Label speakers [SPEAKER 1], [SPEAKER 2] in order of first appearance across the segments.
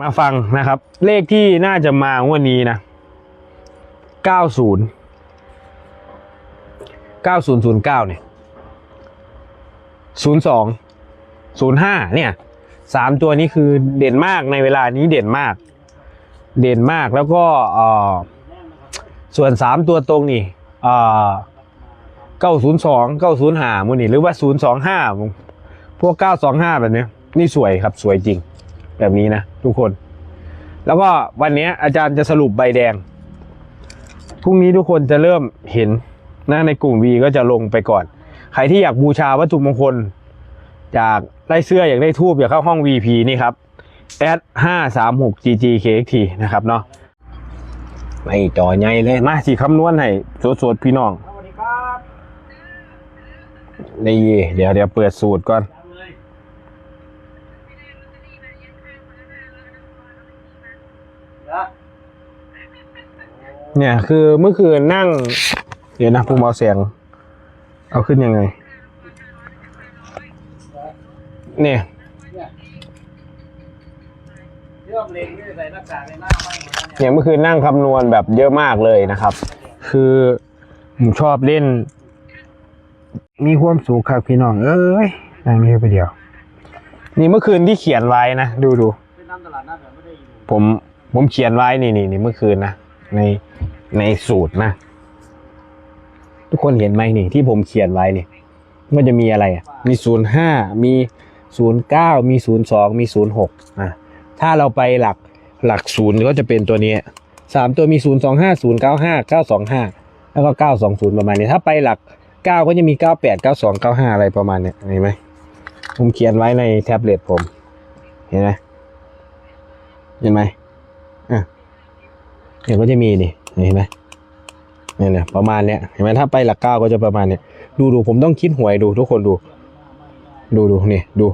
[SPEAKER 1] มาฟังนะครับ เลขที่น่าจะมางวันนี้นะเก้าศูนย์เก้าศูนย์ศูนย์เก้าเนี่ยศูนย์สองศูนย์ห้าเนี่ยสามตัวนี้คือเด่นมากในเวลานี้เด่นมาก เด่นมากแล้วก็เออส่วนสามตัวตรงนี่เก้าศูนย์สองเก้าศูนย์ห้ามูนี่หรือว่าศูนย์สองห้าพวกเก้าสองห้าแบบนี้นี่สวยครับสวยจริง แบบนี้นะทุกคน แล้วก็วันนี้อาจารย์จะสรุปใบแดงพรุ่งนี้ทุกคนจะเริ่มเห็นนะในกลุ่ม V ก็จะลงไปก่อน ใครที่อยากบูชาวัตถุมงคลอยากได้เสื้ออยากได้ทูบอยากเข้าห้อง VP นี่ครับแอดห้าสามหก GGKXT นะครับเนาะไม่จ่อใหญ่เลยมาสิคำนวณให้สดๆพี่น้อง
[SPEAKER 2] สวัสดีครับ
[SPEAKER 1] นี่เดี๋ยวเดี๋ยวเปิดสูตรก่อน
[SPEAKER 2] เนี่
[SPEAKER 1] ยคือเมื่อคืนนั่ง เดี๋ยวนะภูมิเอาเสียง เอาขึ้นยังไง เนี่ย
[SPEAKER 2] เนี่ยเมื่
[SPEAKER 1] อคืนนั่งคำนวณแบบเยอะมากเลยนะครับ คือผมชอบเล่น มีความสุขครับพี่น้อง เอ้ยนั่งนี่ไปเดียว นี่เมื่อคืนที่เขียนไว้นะ ดูดูผมผมเขียนไว้นี่นี่นี่เมื่อคืนนะ ในในสูตรนะ ทุกคนเห็นไหมนี่ที่ผมเขียนไว้นี่มันจะมีอะไรอะมีศูนย์ห้ามีศูนย์เก้ามีศูนย์สองมีศูนย์หกอะถ้าเราไปหลักหลักศูนย์ก็จะเป็นตัวนี้สามตัวมีศูนย์สองห้าศูนย์เก้าห้าเก้าสองห้าแล้วก็เก้าสองศูนย์ประมาณนี้ ถ้าไปหลักเก้าก็จะมีเก้าแปดเก้าสองเก้าห้าอะไรประมาณเนี้ยเห็นไหมผมเขียนไว้ในแท็บเล็ตผม เห็นไหมเห็นไหม เนี่ยก็จะมีนี่เห็นไหมเนี่ยเนี่ยประมาณเนี้ยเห็นไหมถ้าไปหลักเก้าก็จะประมาณเนี้ยดูดูผมต้องคิดหวยดูทุกคนดู ดูดูนี่ดู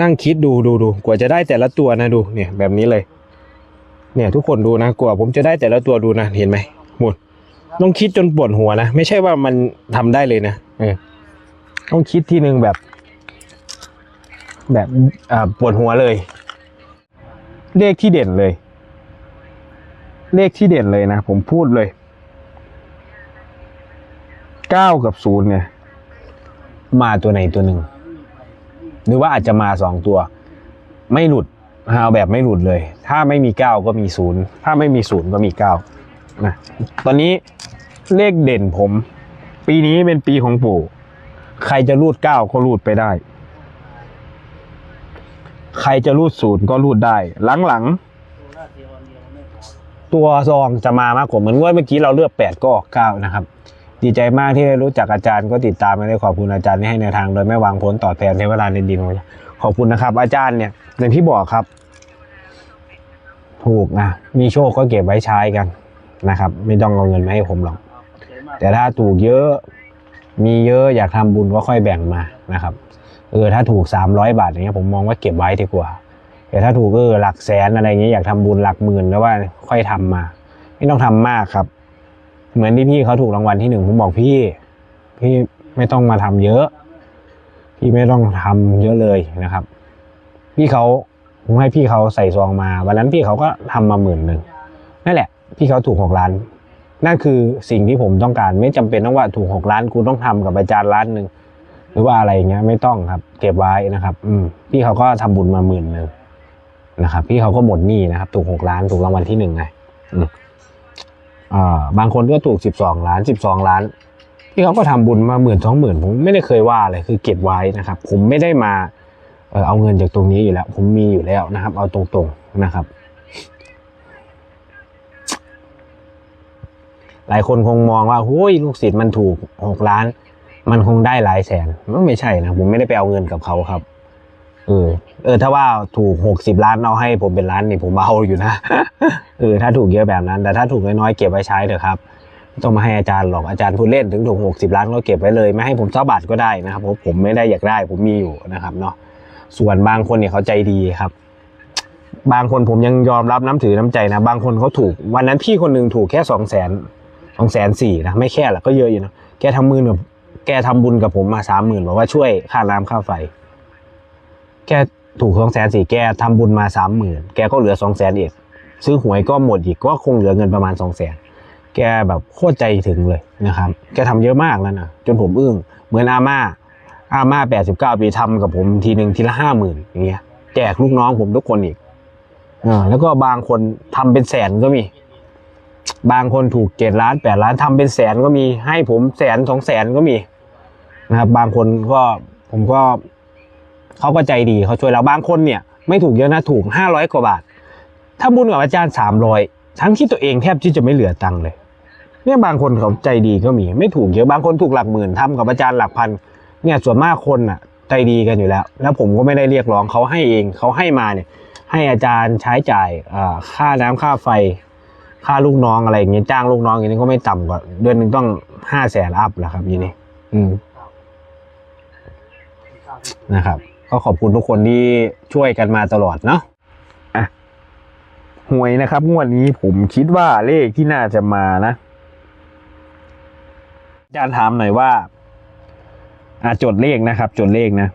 [SPEAKER 1] นั่งคิดดูดูดูกว่าจะได้แต่ละตัวนะดูเนี่ยแบบนี้เลย เนี่ยทุกคนดูนะกว่าผมจะได้แต่ละตัวดูนะเห็นไหมหมดต้องคิดจนปวดหัวนะ ไม่ใช่ว่ามันทำได้เลยนะเออต้องคิดทีหนึ่งแบบ แบบอ่าปวดหัวเลย เลขที่เด่นเลย เลขที่เด่นเลยนะ ผมพูดเลยเก้ากับศูนย์เนี่ย มาตัวไหนตัวหนึ่ง หรือว่าอาจจะมาสองตัว ไม่หลุดเอาแบบไม่หลุดเลย ถ้าไม่มีเก้าก็มีศูนย์ถ้าไม่มีศูนย์ก็มีเก้านะตอนนี้เลขเด่นผม ปีนี้เป็นปีของปู่ ใครจะรูดเก้าก็รูดไปได้ ใครจะรูดศูนย์ก็รูดได้ หลังๆ
[SPEAKER 2] ตัว
[SPEAKER 1] ซองจะมามากกว่าเหมือนว่าเมื่อกี้เราเลือกแปดก็ออกเก้านะครับ ดีใจมากที่ได้รู้จักอาจารย์ก็ติดตามมาได้ขอบคุณอาจารย์ที่ให้แนวทางโดยไม่วางพ้นต่อแทนในเวลาในดินของขอบคุณนะครับ อาจารย์เนี่ยอย่างที่บอกครับ ถูกนะมีโชคก็เก็บไว้ใช้กันนะครับ ไม่ต้องเอาเงินมาให้ผมหรอกแต่ถ้าถูกเยอะมีเยอะอยากทำบุญก็ค่อยแบ่งมานะครับเออถ้าถูก 300 บาทอย่างเงี้ยผมมองว่าเก็บไว้ดีกว่า แต่ถ้าถูกเออหลักแสนอะไรเงี้ยอยากทำบุญหลักหมื่นแล้วว่าค่อยทำมา ไม่ต้องทำมากครับ เหมือนที่พี่เขาถูกรางวัลที่หนึ่งผมบอกพี่ พี่ไม่ต้องมาทำเยอะ พี่ไม่ต้องทำเยอะเลยนะครับ พี่เขาผมให้พี่เขาใส่ซองมา วันนั้นพี่เขาก็ทำมาหมื่นหนึ่งนั่นแหละ พี่เขาถูกหกล้าน นั่นคือสิ่งที่ผมต้องการ ไม่จำเป็นต้องว่าถูกหกล้านกูต้องทำกับอาจารย์ล้านหนึ่งหรือว่าอะไรอย่างเงี้ยไม่ต้องครับ เก็บไว้นะครับ อืมพี่เขาก็ทำบุญมาหมื่นหนึ่ง นะครับ พี่เขาก็หมดหนี้นะครับ ถูกหกล้านถูกรางวัลที่หนึ่งไงอืมอ่าบางคนก็ถูกสิบสองล้านสิบสองล้านพี่เขาก็ทำบุญมาหมื่นสองหมื่นผมไม่ได้เคยว่าเลยคือเก็บไว้นะครับ ผมไม่ได้มาเออเอาเงินจากตรงนี้อยู่แล้ว ผมมีอยู่แล้วนะครับ เอาตรงๆนะครับ หลายคนคงมองว่าโอ้ยลูกศิษย์มันถูกหกล้าน มันคงได้หลายแสนมันไม่ใช่นะผมไม่ได้ไปเอาเงินกับเขาครับ เออ เออ ถ้าว่าถูกหกสิบล้านเอาให้ผมเป็นล้านนี่ผมเอาอยู่นะ เออ ถ้าถูกเยอะแบบนั้น แต่ถ้าถูกน้อยๆเก็บไว้ใช้เถอะครับไม่ต้องมาให้อาจารย์หรอกอาจารย์พูดเล่นถึงถูกหกสิบล้านก็เก็บไว้เลย ไม่ให้ผมเจ้าบาทก็ได้นะครับเพราะผมไม่ได้อยากได้ผมมีอยู่นะครับเนาะส่วนบางคนเนี่ยเขาใจดีครับ บางคนผมยังยอมรับน้ำถือน้ำใจนะ บางคนเขาถูก วันนั้นพี่คนหนึ่งถูกแค่สองแสนสองแสนสี่นะไม่แค่หรอกก็เยอะอยู่นะแกทำมือกับแกทำบุญกับผมมาสามหมื่นบอกว่าช่วยค่าน้ำค่าไฟ แกถูกสองแสนสี่แกทำบุญมาสามหมื่นแกก็เหลือสองแสนอีกซื้อหวยก็หมดอีกก็คงเหลือเงินประมาณสองแสนแกแบบโคตรใจถึงเลยนะครับ แกทำเยอะมากแล้วนะจนผมอึ้งเหมือนอาม่าอาม่าแปดสิบเก้าปีทำกับผมทีหนึ่งทีละห้าหมื่นอย่างเงี้ยแจกลูกน้องผมทุกคนอีกอ่าแล้วก็บางคนทำเป็นแสนก็มี บางคนถูกเจ็ดล้านแปดล้านทำเป็นแสนก็มี ให้ผมแสนสองแสนก็มีนะครับ บางคนก็ผมก็ เขาก็ใจดีเขาช่วยเราบางคนเนี่ยไม่ถูกเยอะนะถูกห้าร้อยกว่าบาท ถ้าบุญกับอาจารย์สามร้อยทั้งที่ตัวเองแทบที่จะไม่เหลือตังค์เลย เนี่ยบางคนเขาใจดีก็มี ไม่ถูกเยอะบางคนถูกหลักหมื่นทำกับอาจารย์หลักพันเนี่ยส่วนมากคนอะใจดีกันอยู่แล้ว แล้วผมก็ไม่ได้เรียกร้องเขาให้เองเขาให้มาเนี่ยให้อาจารย์ใช้จ่ายค่าน้ำค่าไฟ ค่าลูกน้องอะไรอย่างเงี้ยจ้างลูกน้องอย่างนี้ก็ไม่ต่ำกว่าเดือนหนึ่งต้องห้าแสนอัพแหละครับยี่นี่อืมนะครับ ก็ขอบคุณทุกคนที่ช่วยกันมาตลอดเนาะอะหวยนะครับงวดนี้ผมคิดว่าเลขที่น่าจะมานะอาจารย์ถามหน่อยว่า อะจดเลขนะครับ จดเลขนะ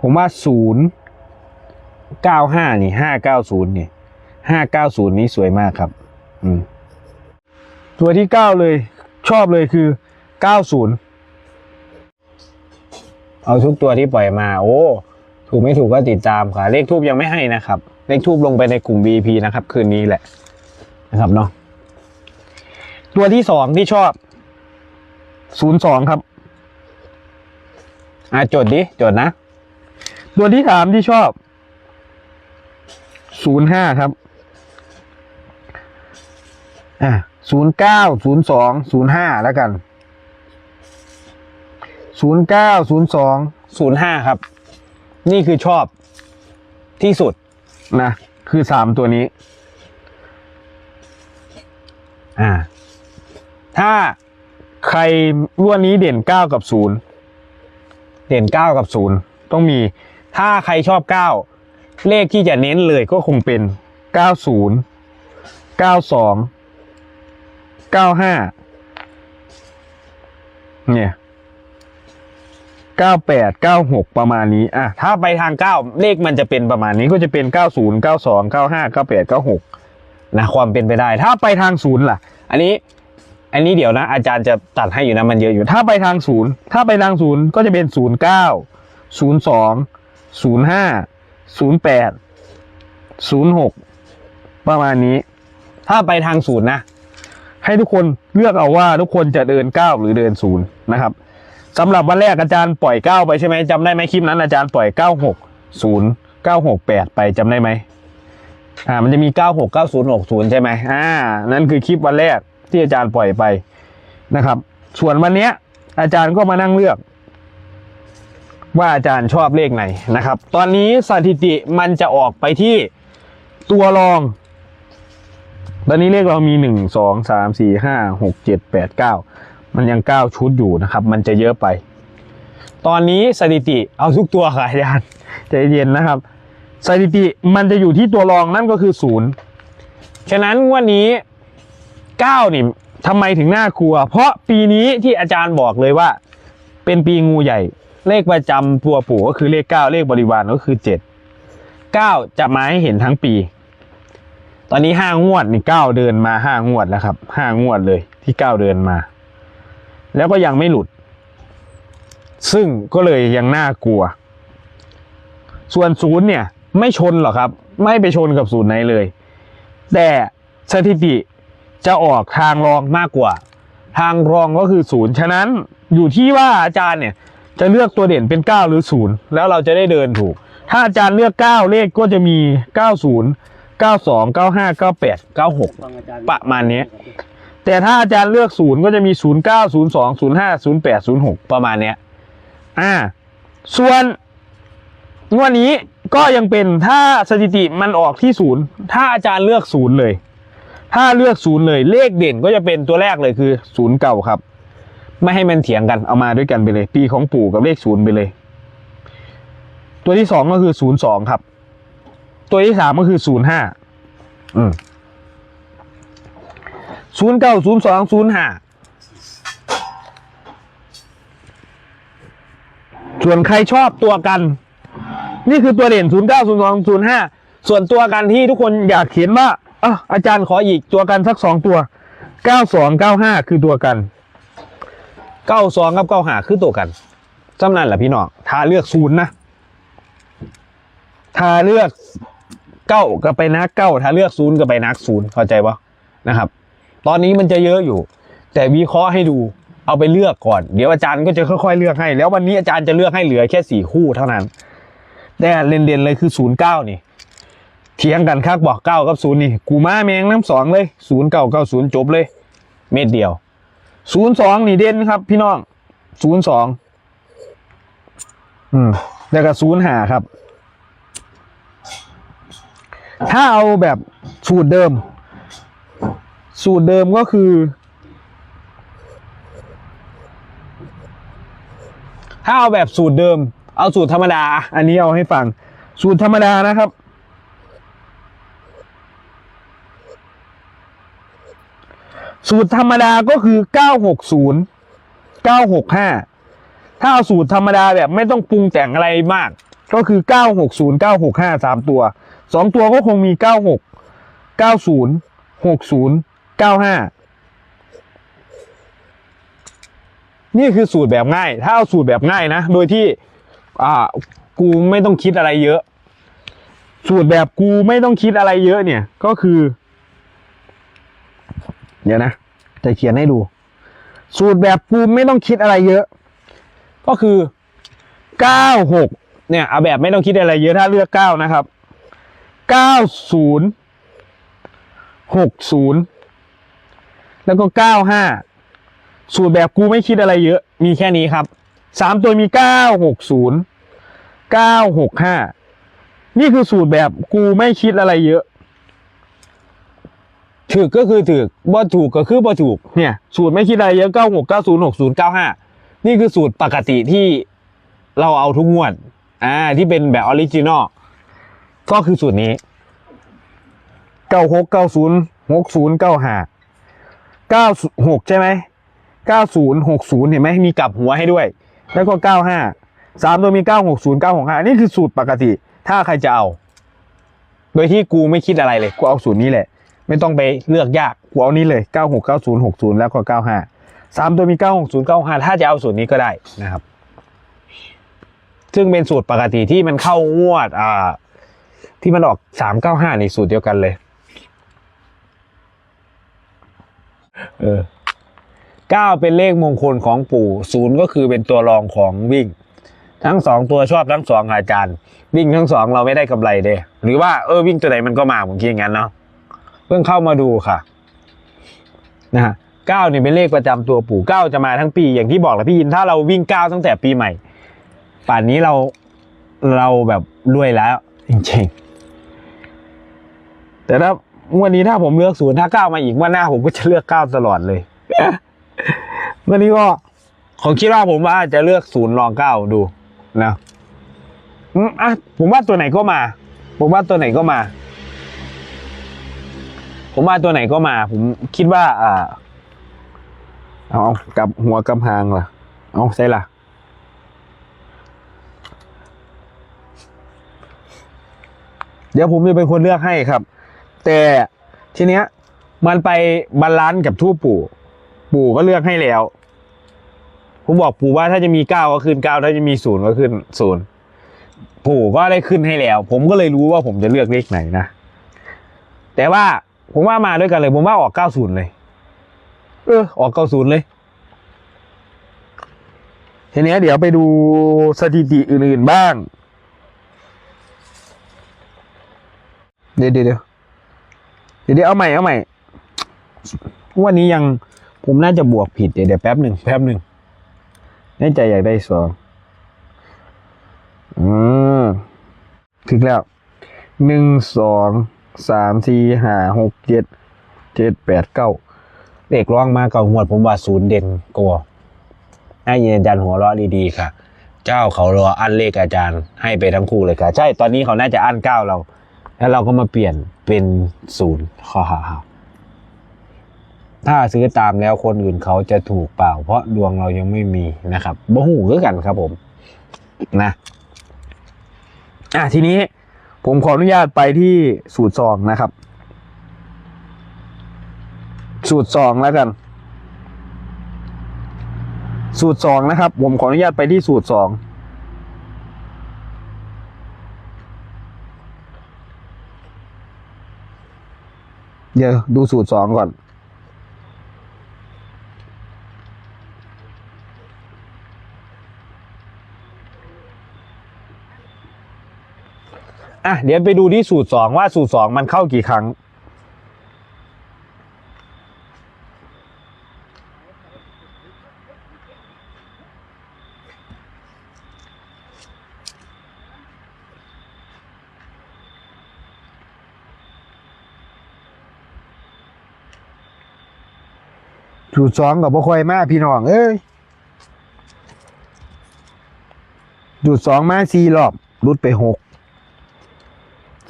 [SPEAKER 1] ผมว่าศูนย์เก้าห้านี่ห้าเก้าศูนย์นี่ห้าเก้าศูนย์นี้สวยมากครับ อืม ตัวที่เก้าเลยชอบเลยคือเก้าศูนย์ เอาทุกตัวที่ปล่อยมา โอ้ ถูกไม่ถูกก็ติดตามค่ะ เลขทูบยังไม่ให้นะครับ เลขทูบลงไปในกลุ่ม VIP นะครับ คืนนี้แหละนะครับเนาะตัวที่สองที่ชอบศูนย์สองครับ อะจดดิจดนะ ตัวที่สามที่ชอบศูนย์ห้าครับ อะศูนย์เก้าศูนย์สองศูนย์ห้าแล้วกัน ศูนย์เก้าศูนย์สองศูนย์ห้าครับ นี่คือชอบที่สุดนะ คือสามตัวนี้ อ่า ถ้าใครวันนี้เด่นเก้ากับศูนย์เด่นเก้ากับศูนย์ต้องมี ถ้าใครชอบเก้าเลขที่จะเน้นเลยก็คงเป็นเก้าศูนย์เก้าสองเก้าห้าเนี่ย เก้าแปดเก้าหกประมาณนี้อะถ้าไปทางเก้าเลขมันจะเป็นประมาณนี้ก็จะเป็นเก้าศูนย์เก้าสองเก้าห้าเก้าแปดเก้าหกนะความเป็นไปได้ ถ้าไปทางศูนย์ล่ะ อันนี้ อันนี้เดี๋ยวนะ อาจารย์จะตัดให้อยู่นะมันเยอะอยู่ ถ้าไปทางศูนย์ถ้าไปทางศูนย์ก็จะเป็นศูนย์เก้าศูนย์สองศูนย์ห้าศูนย์แปดศูนย์หกประมาณนี้ ถ้าไปทางศูนย์นะ ให้ทุกคนเลือกเอาว่าทุกคนจะเดินเก้าหรือเดินศูนย์นะครับ สำหรับวันแรกอาจารย์ปล่อยเก้าไปใช่ไหมจำได้ไหมคลิปนั้นอาจารย์ปล่อยเก้าหกศูนย์เก้าหกแปดไปจำได้ไหมอ่ามันจะมีเก้าหกเก้าศูนย์หกศูนย์ใช่ไหมอ่า นั่นคือคลิปวันแรกที่อาจารย์ปล่อยไปนะครับ ส่วนวันเนี้ย อาจารย์ก็มานั่งเลือก ว่าอาจารย์ชอบเลขไหนนะครับ ตอนนี้สถิติมันจะออกไปที่ตัวรอง ตอนนี้เลขเรามีหนึ่งสองสามสี่ห้าหกเจ็ดแปดเก้า มันยังเก้าชุดอยู่นะครับ มันจะเยอะไป ตอนนี้สถิติเอาทุกตัวค่ะอาจารย์ใจเย็นนะครับ สถิติมันจะอยู่ที่ตัวรองนั่นก็คือศูนย์ฉะนั้นวันนี้เก้านี่ทำไมถึงน่ากลัว เพราะปีนี้ที่อาจารย์บอกเลยว่า เป็นปีงูใหญ่ เลขประจำตัวปู่ก็คือเลขเก้าเลขบริวารก็คือเจ็ดเก้าจะมาให้เห็นทั้งปี ตอนนี้ห้างวดนี่เก้าเดินมาห้างวดแล้วครับห้างวดเลยที่เก้าเดินมา แล้วก็ยังไม่หลุด ซึ่งก็เลยยังน่ากลัว ส่วนศูนย์เนี่ย ไม่ชนหรอกครับ ไม่ไปชนกับศูนย์ไหนเลย แต่สถิติจะออกทางรองมากกว่า ทางรองก็คือศูนย์ฉะนั้นอยู่ที่ว่าอาจารย์เนี่ย จะเลือกตัวเด่นเป็น 9 หรือ 0 แล้วเราจะได้เดินถูก ถ้าอาจารย์เลือก 9 เลขก็จะมี 90 92 95 98 96
[SPEAKER 2] ฟังอาจารย์
[SPEAKER 1] ประมาณนี้ แต่ถ้าอาจารย์เลือก0ก็จะมี 09 02 05 08 06 ประมาณเนี้ย อ่า ส่วนงวดนี้ก็ยังเป็นถ้าสถิติมันออกที่0ถ้าอาจารย์เลือก0เลย ถ้าเลือก0เลย เลขเด่นก็จะเป็นตัวแรกเลยคือ0เก่าครับ ไม่ให้มันเถียงกันเอามาด้วยกันไปเลย ปีของปู่กับเลขศูนย์ไปเลย ตัวที่สองก็คือศูนย์สองครับ ตัวที่สามก็คือศูนย์ห้าอืม ศูนย์เก้าศูนย์สองศูนย์ห้าส่วนใครชอบตัวกัน นี่คือตัวเด่น0 9 0 2 0 5ส่วนตัวกันที่ทุกคนอยากเห็นว่าอะอาจารย์ขออีกตัวกันสักสองตัว92 95คือตัวกัน92กับ95คือตัวกันจำนั้นแหละพี่น้องถ้าเลือกศูนย์นะถ้าเลือกเก้าก็ไปนักเก้าถ้าเลือกศูนย์ก็ไปนักศูนย์เข้าใจปะนะครับ ตอนนี้มันจะเยอะอยู่ แต่วิเคราะห์ให้ดูเอาไปเลือกก่อน เดี๋ยวอาจารย์ก็จะค่อยๆเลือกให้ แล้ววันนี้อาจารย์จะเลือกให้เหลือแค่สี่คู่เท่านั้นแต่เด่นๆเลยคือศูนย์เก้านี่เถียงกันคักบอกเก้ากับศูนย์นี่ กูมาแมงน้ำสองเลยศูนย์เก้าเก้าศูนย์จบเลย เม็ดเดียวศูนย์สองนี่เด่นครับ พี่น้องศูนย์สองอืมแล้วก็ศูนย์หาครับ ถ้าเอาแบบสูตรเดิม สูตรเดิมก็คือ ถ้าเอาแบบสูตรเดิม เอาสูตรธรรมดา อันนี้เอาให้ฟัง สูตรธรรมดานะครับ สูตรธรรมดาก็คือ 960 965 ถ้าเอาสูตรธรรมดาแบบไม่ต้องปรุงแต่งอะไรมาก ก็คือ 960 965 3 ตัว 2 ตัวก็คงมี 96 90 60 95นี่คือสูตรแบบง่าย ถ้าเอาสูตรแบบง่ายนะ โดยที่ อ่า กูไม่ต้องคิดอะไรเยอะ สูตรแบบกูไม่ต้องคิดอะไรเยอะเนี่ย ก็คือ เดี๋ยวนะ จะเขียนให้ดู สูตรแบบกูไม่ต้องคิดอะไรเยอะ ก็คือเก้าหกเนี่ย เอาแบบไม่ต้องคิดอะไรเยอะถ้าเลือกเก้านะครับเก้าศูนย์หกศูนย์ แล้วก็เก้าห้าสูตรแบบกูไม่คิดอะไรเยอะ มีแค่นี้ครับสามตัวมีเก้าหกศูนย์เก้าหกห้านี่คือสูตรแบบกูไม่คิดอะไรเยอะถูกก็คือถูกบ่ถูกก็คือบ่ถูกเนี่ย สูตรไม่คิดอะไรเยอะเก้าหกเก้าศูนย์หกศูนย์เก้าห้านี่คือสูตรปกติที่เราเอาทุกงวด อ่า ที่เป็นแบบออริจินอลก็คือสูตรนี้เก้าหกเก้าศูนย์หกศูนย์เก้าห้า เก้าหกใช่ไหมเก้าศูนย์หกศูนย์เห็นไหมมีกลับหัวให้ด้วย แล้วก็เก้าห้าสามตัวมีเก้าหกศูนย์เก้าหกห้านี่คือสูตรปกติ ถ้าใครจะเอา โดยที่กูไม่คิดอะไรเลย กูเอาสูตรนี้แหละ ไม่ต้องไปเลือกยาก กูเอานี้เลยเก้าหกเก้าศูนย์หกศูนย์แล้วก็เก้าห้าสามตัวมีเก้าหกศูนย์เก้าห้าถ้าจะเอาสูตรนี้ก็ได้นะครับ ซึ่งเป็นสูตรปกติที่มันเข้างวดอ่าที่มันออกสามเก้าห้าในสูตรเดียวกันเลย เออเก้าเป็นเลขมงคลของปู่ศูนย์ก็คือเป็นตัวรองของวิ่ง ทั้งสองตัวชอบทั้งสองอาจารย์ วิ่งทั้งสองเราไม่ได้กำไรเด้หรือว่าเออวิ่งตัวไหนมันก็มาผมคิดอย่างนั้นเนาะเพิ่งเข้ามาดูค่ะนะฮะเก้าเนี่ยเป็นเลขประจำตัวปู่เก้าจะมาทั้งปีอย่างที่บอกแหละพี่ยินถ้าเราวิ่งเก้าตั้งแต่ปีใหม่ ป่านนี้เราเราแบบรวยแล้ว จริงๆ แต่ถ้า งวันนี้ถ้าผมเลือกศูนย์ถ้าเก้ามาอีกวันหน้าผมก็จะเลือกเก้าตลอดเลยวันนี้ก็ผมคิดว่าผมว่าจะเลือกศูนย์รองเก้าดูนะอืมอะผมว่าตัวไหนก็มา ผมว่าตัวไหนก็มา ผมว่าตัวไหนก็มา ผมคิดว่า อ่า เอาเอากลับหัวกำหางล่ะ เอาใช่ล่ะเดี๋ยวผมจะเป็นคนเลือกให้ครับ แต่ทีเนี้ยมันไปบาลานซ์กับทูปปู่ ปู่ก็เลือกให้แล้ว ผมบอกปู่ว่าถ้าจะมีเก้าก็ขึ้นเก้าถ้าจะมีศูนย์ก็ขึ้นศูนย์ปู่ก็ได้ขึ้นให้แล้ว ผมก็เลยรู้ว่าผมจะเลือกเลขไหนนะ แต่ว่าผมว่ามาด้วยกันเลย ผมว่าออกเก้าศูนย์เลย เออ ออกเก้าศูนย์เลยทีเนี้ยเดี๋ยวไปดูสถิติอื่นๆบ้าง เดี๋ยวเดี๋ยว ดี๋ยวเดี๋ยวเอาใหม่เอาใหม่วันนี้ยังผมน่าจะบวกผิดเดี๋ยวเดี๋ยวแป๊บหนึ่งแป๊บหนึ่งแน่ใจอยากได้สองอืมถึงแล้วหนึ่งสองสามสี่ห้าหกเจ็ดเจ็ดแปดเก้าเลขร้องมาเก่าหวดผมว่าศูนย์เด่นกว่าให้ยินอาจารย์หัวเราะดีๆค่ะ เจ้าเขารออันเลขอาจารย์ให้ไปทั้งคู่เลยค่ะ ใช่ตอนนี้เขาน่าจะอันเก้าเรา แล้วเราก็มาเปลี่ยนเป็นศูนย์ฮ่าฮ่าถ้าซื้อตามแล้วคนอื่นเขาจะถูกเปล่า เพราะดวงเรายังไม่มีนะครับบ่หูคือกันครับผม
[SPEAKER 3] นะอะทีนี้ผมขออนุญาตไปที่สูตรสองนะครับ สูตรสองแล้วกัน สูตรสองนะครับ ผมขออนุญาตไปที่สูตรสอง เดี๋ยวดูสูตรสองก่อน อะเดี๋ยวไปดูที่สูตรสองว่าสูตรสองมันเข้ากี่ครั้ง สูตรสองกับบ่ค่อยมาพี่น้อง เอ้ยสูตรสองมาสี่รอบรุดไปหก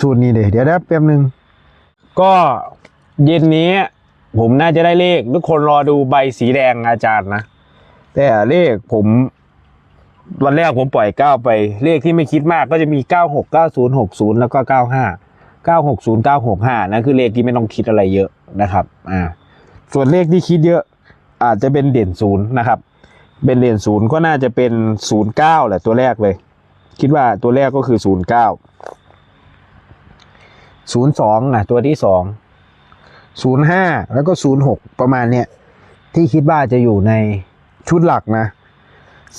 [SPEAKER 3] สูตรนี้เดี๋ยวเดี๋ยวนะแป๊บนึง
[SPEAKER 1] ก็เย็นนี้ผมน่าจะได้เลข ทุกคนรอดูใบสีแดงอาจารย์นะ
[SPEAKER 3] แต่เลขผม
[SPEAKER 1] วันแรกผมปล่อยเก้าไป เลขที่ไม่คิดมากก็จะมีเก้าหกเก้าศูนย์หกศูนย์แล้วก็เก้าห้าเก้าหกศูนย์เก้าหกห้านั่นคือเลขที่ไม่ต้องคิดอะไรเยอะนะครับ อ่า
[SPEAKER 3] ส่วนเลขที่คิดเยอะ อาจจะเป็นเด่นศูนย์นะครับ เป็นเด่นศูนย์ก็น่าจะเป็นศูนย์เก้าแหละตัวแรกเลย คิดว่าตัวแรกก็คือศูนย์เก้า
[SPEAKER 1] ศูนย์สองอะตัวที่สอง
[SPEAKER 3] ศูนย์ห้าแล้วก็ศูนย์หกประมาณเนี้ย
[SPEAKER 1] ที่คิดว่าจะอยู่ใน
[SPEAKER 3] ชุดหลักนะ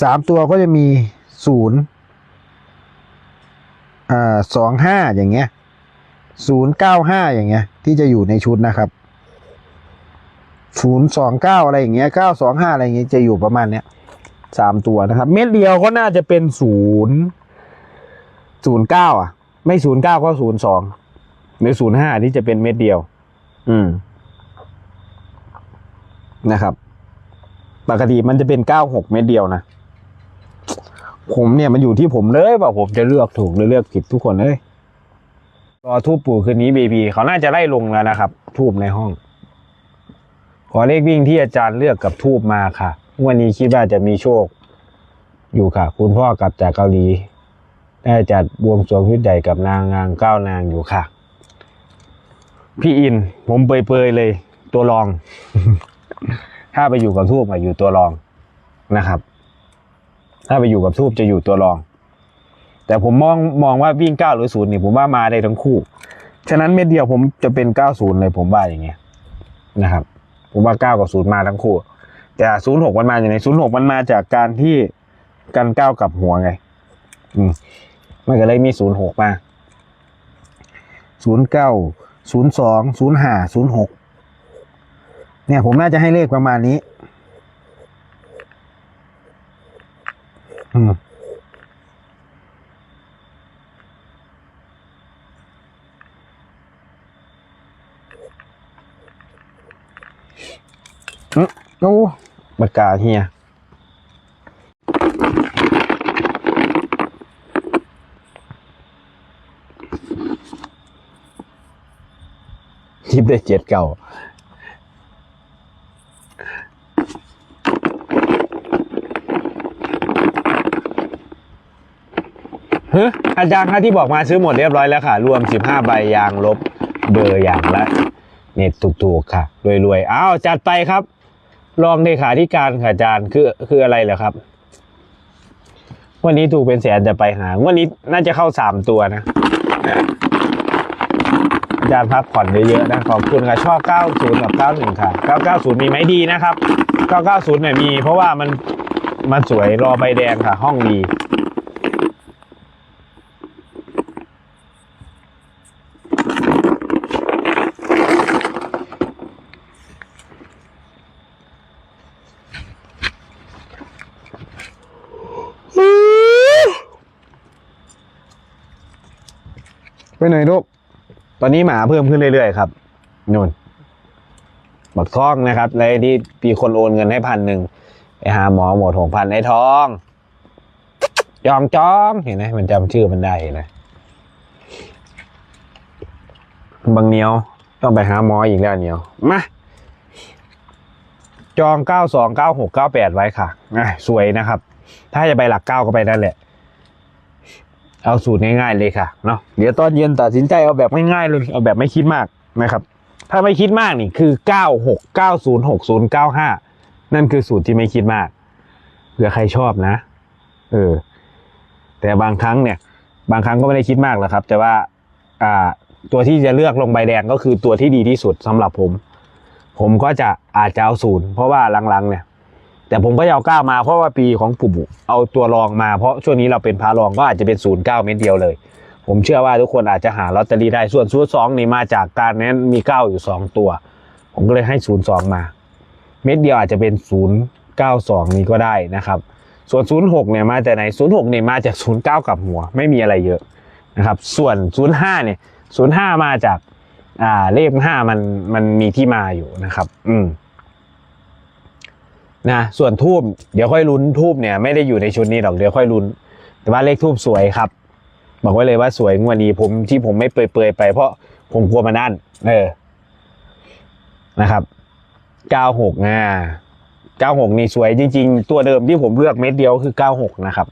[SPEAKER 3] สามตัวก็จะมีศูนย์สองห้าอย่างเงี้ยศูนย์เก้าห้าอย่างเงี้ยที่จะอยู่ในชุดนะครับ ศูนย์สองเก้าอะไรอย่างเงี้ยเก้าสองห้าอะไรอย่างเงี้ยจะอยู่ประมาณเนี้ยสามตัวนะครับ เม็ดเดียวก็น่าจะเป็นศูนย์ศูนย์เก้าอะ
[SPEAKER 1] ไม่ศูนย์เก้าก็ศูนย์สองหรือศูนย์ห้าที่จะเป็นเม็ดเดียว
[SPEAKER 3] อืมนะครับ ปกติมันจะเป็นเก้าหกเม็ดเดียวนะผมเนี่ยมันอยู่ที่ผมเลยว่าผมจะเลือกถูกหรือเลือกผิดทุกคนเลย
[SPEAKER 1] รอทูบปู่คืนนี้บีบีเขาน่าจะไล่ลงแล้วนะครับ ทูบในห้อง ขอเลขวิ่งที่อาจารย์เลือกกับทูบมาค่ะวันนี้คิดว่าจะมีโชค อยู่ค่ะ คุณพ่อกลับจากเกาหลี ได้จัดบวงสรวงชุดใหญ่กับนางงางเก้านางอยู่ค่ะ พี่อิน ผมเปยๆเลย ตัวรอง ถ้าไปอยู่กับทูบอะอยู่ตัวรองนะครับ ถ้าไปอยู่กับทูบจะอยู่ตัวรอง แต่ผมมองมองว่าวิ่งเก้าหรือศูนย์นี่ผมว่ามาได้ทั้งคู่
[SPEAKER 3] ฉะนั้นเม็ดเดียวผมจะเป็นเก้าศูนย์เลยผมว่าอย่างเงี้ย
[SPEAKER 1] นะครับ ผมว่าเก้ากับศูนย์มาทั้งคู่ แต่ศูนย์หกมันมาอย่างไรศูนย์หกมันมาจากการที่กันเก้ากับหัวไง อืมมันก็เลยมีศูนย์หกมา
[SPEAKER 3] ศูนย์เก้าศูนย์สองศูนย์ห้าศูนย์หกเนี่ยผมน่าจะให้เลขประมาณนี้ อืม
[SPEAKER 1] โอ้ปากกาเฮียทิปได้เจ็ดเก่าเฮ้อาจารย์คะที่บอกมาซื้อหมดเรียบร้อยแล้วค่ะ รวม 15 ใบยางลบเบอร์อย่างละเน็ตถูกๆค่ะ รวยๆ อ้าว จัดไปครับ รองเลขาธิการค่ะอาจารย์คือคืออะไรเหรอครับวันนี้ถูกเป็นแสนจะไปหาวันนี้น่าจะเข้าสามตัวนะอาจารย์พักผ่อนเยอะๆนะขอบคุณค่ะชอบ 90 กับ 91 ค่ะ 990 มีไหมดีนะครับ 990 เนี่ยมี เพราะว่ามันมันสวยรอใบแดงค่ะ ห้องดี
[SPEAKER 3] ไปหนลูก
[SPEAKER 1] ตอนนี้หมาเพิ่มขึ้นเรื่อยๆครับนู่นบักทองนะครับในที่มีคนโอนเงินให้พันหนึ่งไปหาหมอหมดหกพันไอ้ทอง ยองจองเห็นไหมมันจำชื่อมันได้เห็นไหมบางเนียวต้องไปหาหมออีกแล้วเนียวมาจองเก้าสองเก้าหกเก้าแปดไว้ค่ะอะสวยนะครับ ถ้าจะไปหลักเก้าก็ไปนั่นแหละ เอาสูตรง่ายๆเลยค่ะเนาะเดี๋ยวตอนเย็นตัดสินใจเอาแบบง่ายๆเลยเอาแบบไม่คิดมากนะครับ ถ้าไม่คิดมากนี่คือเก้าหกเก้าศูนย์หกศูนย์เก้าห้านั่นคือสูตรที่ไม่คิดมากเผื่อใครชอบนะ เออ แต่บางครั้งเนี่ย บางครั้งก็ไม่ได้คิดมากหรอกครับ แต่ว่า อ่า ตัวที่จะเลือกลงใบแดงก็คือตัวที่ดีที่สุดสำหรับผม ผมก็จะอาจจะเอาศูนย์เพราะว่าหลังๆเนี่ย แต่ผมก็จะเอาเก้ามาเพราะว่าปีของปู่บุเอาตัวรองมาเพราะช่วงนี้เราเป็นพารองก็อาจจะเป็นศูนย์เก้าเม็ดเดียวเลย ผมเชื่อว่าทุกคนอาจจะหาลอตเตอรี่ได้ส่วนศูนย์สองนี่มาจากการนั้นมีเก้าอยู่สองตัว ผมก็เลยให้ศูนย์สองมา เม็ดเดียวอาจจะเป็นศูนย์เก้าสองนี้ก็ได้นะครับ ส่วนศูนย์หกเนี่ยมาจากไหนศูนย์หกเนี่ยมาจากศูนย์เก้ากับหัว ไม่มีอะไรเยอะนะครับ ส่วนศูนย์ห้าเนี่ยศูนย์ห้ามาจากอ่าเลขห้ามันมันมีที่มาอยู่นะครับ อืม นะส่วนทูบเดี๋ยวค่อยลุ้นทูบเนี่ยไม่ได้อยู่ในชุดนี้หรอกเดี๋ยวค่อยลุ้น แต่ว่าเลขทูบสวยครับ บอกไว้เลยว่าสวยงวดนี้ผมที่ผมไม่เปรยๆไปเพราะผมกลัวมันอั้นเออนะครับเก้าหกอ่าเก้าหกนี่สวยจริง ๆ ตัวเดิมที่ผมเลือกเม็ดเดียวคือเก้าหกนะครับ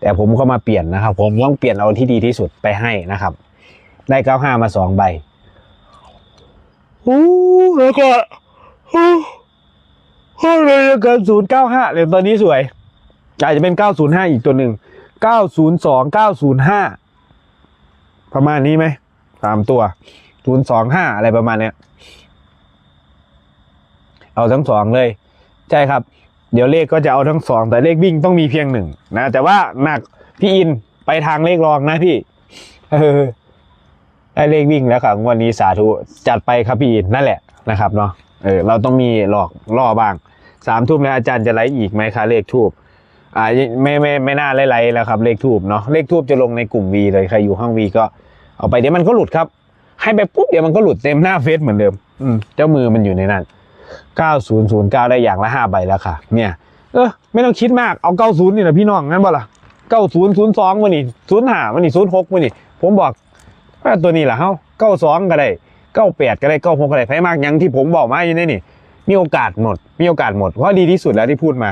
[SPEAKER 1] แต่ผมก็มาเปลี่ยนนะครับ ผมต้องเปลี่ยนเอาที่ดีที่สุดไปให้นะครับ ได้เก้าห้ามาสองใบโอ้แล้วก็โอ้ ห้องเลยเกินศูนย์เก้าห้าเลยตอนนี้สวยอาจจะเป็นเก้าศูนย์ห้าอีกตัวหนึ่งเก้าศูนย์สองเก้าศูนย์ห้าประมาณนี้ไหมสามตัวศูนย์สองห้าอะไรประมาณเนี้ยเอาทั้งสองเลย ใช่ครับ เดี๋ยวเลขก็จะเอาทั้งสองแต่เลขวิ่งต้องมีเพียงหนึ่งนะแต่ว่าหนักพี่อินไปทางเลขรองนะพี่เออได้เลขวิ่งแล้วครับงวันนี้สาธุจัดไปครับพี่อินนั่นแหละนะครับเนาะเออเราต้องมีหลอกล่อบ้าง สามทุ่มแล้วอาจารย์จะไลฟ์อีกไหมคะเลขทูบอ่าไม่ไม่ไม่น่าไล่ลฟ์แล้วครับ เลขทูบเนาะเลขทูบจะลงในกลุ่มวีเลยใครอยู่ห้องวีก็เอาไปเดี๋ยวมันก็หลุดครับ ให้ไปปุ๊บเดี๋ยวมันก็หลุดเต็มหน้าเฟซเหมือนเดิม อืมเจ้ามือมันอยู่ในนั้น9009 ได้อย่างละ5ใบแล้วค่ะ เนี่ย เออไม่ต้องคิดมากเอา 90 นี่แหละพี่น้องงั้นบ่ล่ะ9002วันนี้05วันนี้06วันนี้ผมบอกว่าตัวนี้แหละเฮา92 ก็ได้ 98 ก็ได้96ก็ได้ไผมากยังที่ผมบอกมาอยู่ในนี่ มีโอกาสหมด มีโอกาสหมดเพราะดีที่สุดแล้วที่พูดมา